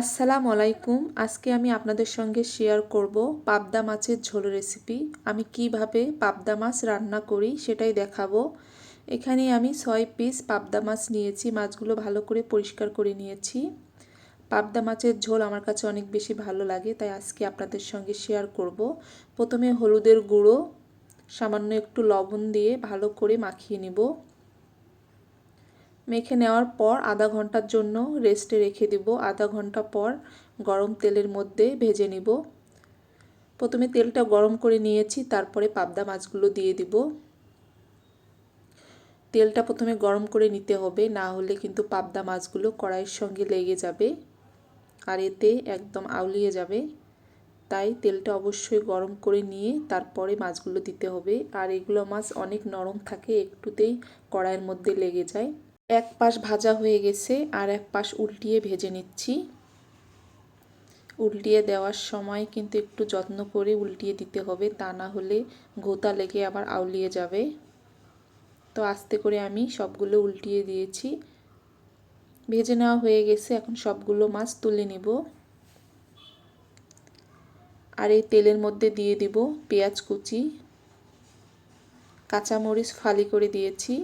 আসসালামু আলাইকুম আজকে আমি আপনাদের সঙ্গে শেয়ার করব পাবদা মাছের ঝোল রেসিপি আমি কীভাবে পাবদা মাছ রান্না করি সেটাই দেখাবো। এখানে আমি ছয় পিস পাবদা মাছ নিয়েছি, মাছগুলো ভালো করে পরিষ্কার করে নিয়েছি। পাবদা মাছের ঝোল আমার কাছে অনেক বেশি ভালো লাগে, তাই আজকে আপনাদের সঙ্গে শেয়ার করব। প্রথমে হলুদের গুঁড়ো, সামান্য একটু লবণ দিয়ে ভালো করে মাখিয়ে নিব। মেখে নেওয়ার পর আধা ঘণ্টার জন্য রেস্টে রেখে দিব। আধা ঘণ্টা পর গরম তেলের মধ্যে ভেজে নিব। প্রথমে তেলটা গরম করে নিয়েছি, তারপরে পাবদা মাছগুলো দিয়ে দিব। তেলটা প্রথমে গরম করে নিতে হবে, না হলে কিন্তু পাবদা মাছগুলো কড়াইয়ের সঙ্গে লেগে যাবে আর এতে একদম আউলিয়ে যাবে। তাই তেলটা অবশ্যই গরম করে নিয়ে তারপরে মাছগুলো দিতে হবে। আর এগুলো মাছ অনেক নরম থাকে, একটুতেই কড়াইয়ের মধ্যে লেগে যায়। এক পাশ ভাজা হয়ে গেছে আর এক পাশ উল্টিয়ে ভেজে নিচ্ছি। উল্টিয়ে দেওয়ার সময় কিন্তু একটু যত্ন করে উল্টিয়ে দিতে হবে, তা না হলে গোতা লেগে আবার আউলিয়ে যাবে। তো আস্তে করে আমি সবগুলো উল্টিয়ে দিয়েছি। ভেজে নেওয়া হয়ে গেছে, এখন সবগুলো মাছ তুলে নিব। আর এই তেলের মধ্যে দিয়ে দিব পেঁয়াজ কুচি। কাঁচামরিচ ফালি করে দিয়েছি।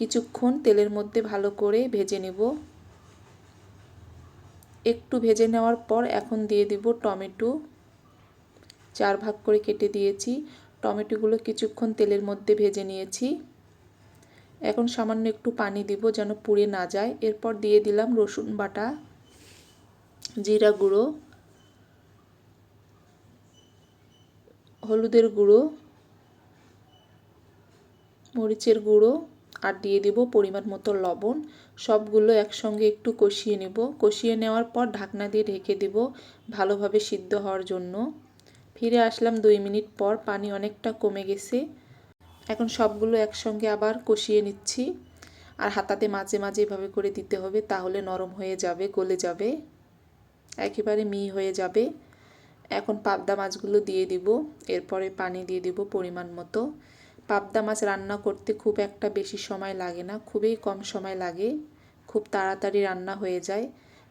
কিছুক্ষণ তেলের মধ্যে ভালো করে ভেজে নেব। একটু ভেজে নেওয়ার পর এখন দিয়ে দিব টমেটো। চার ভাগ করে কেটে দিয়েছি। টমেটোগুলো কিছুক্ষণ তেলের মধ্যে ভেজে নিয়েছি। এখন সামান্য একটু পানি দিব যেন পুড়ে না যায়। এরপর দিয়ে দিলাম রসুন বাটা, জিরা গুঁড়ো, হলুদের গুঁড়ো, মরিচের গুঁড়ো আর দিয়ে দিব পরিমাণ মতো লবণ। সবগুলো একসঙ্গে একটু কষিয়ে নেব। কষিয়ে নেওয়ার পর ঢাকনা দিয়ে ঢেকে দেব ভালোভাবে সিদ্ধ হওয়ার জন্য। ফিরে আসলাম দুই মিনিট পর, পানি অনেকটা কমে গেছে। এখন সবগুলো একসঙ্গে আবার কষিয়ে নিচ্ছি। আর হাতাতে মাঝে মাঝে এভাবে করে দিতে হবে, তাহলে নরম হয়ে যাবে, গলে যাবে। একেবারে মি হয়ে যাবে। এখন পাবদা মাছগুলো দিয়ে দিব। এরপরে পানি দিয়ে দিব পরিমাণ মতো। পাবদা মাছ রান্না করতে খুব একটা বেশি সময় লাগে না, খুবই কম সময় লাগে, খুব তাড়াতাড়ি রান্না হয়ে যায়।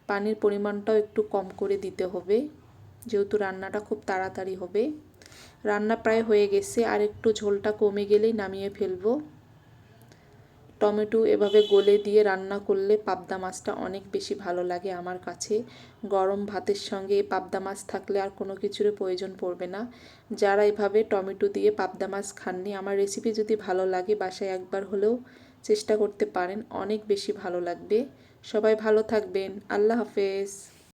পানির পরিমাণটাও একটু কম করে দিতে হবে, যেহেতু রান্নাটা খুব তাড়াতাড়ি হবে। রান্না প্রায় হয়ে গেছে, আর একটু ঝোলটা কমে গেলেই নামিয়ে ফেলব। টমেটো এভাবে গলে দিয়ে রান্না করলে পাবদা মাছটা অনেক বেশি ভালো লাগে আমার কাছে। গরম ভাতের সঙ্গে পাবদা মাছ থাকলে আর কোনো কিছুর প্রয়োজন পড়বে না। যারা এভাবে টমেটো দিয়ে পাবদা মাছ খাননি, আমার রেসিপি যদি ভালো লাগে বাসায় একবার হলেও চেষ্টা করতে পারেন, অনেক বেশি ভালো লাগবে। সবাই ভালো থাকবেন, আল্লাহ হাফেজ।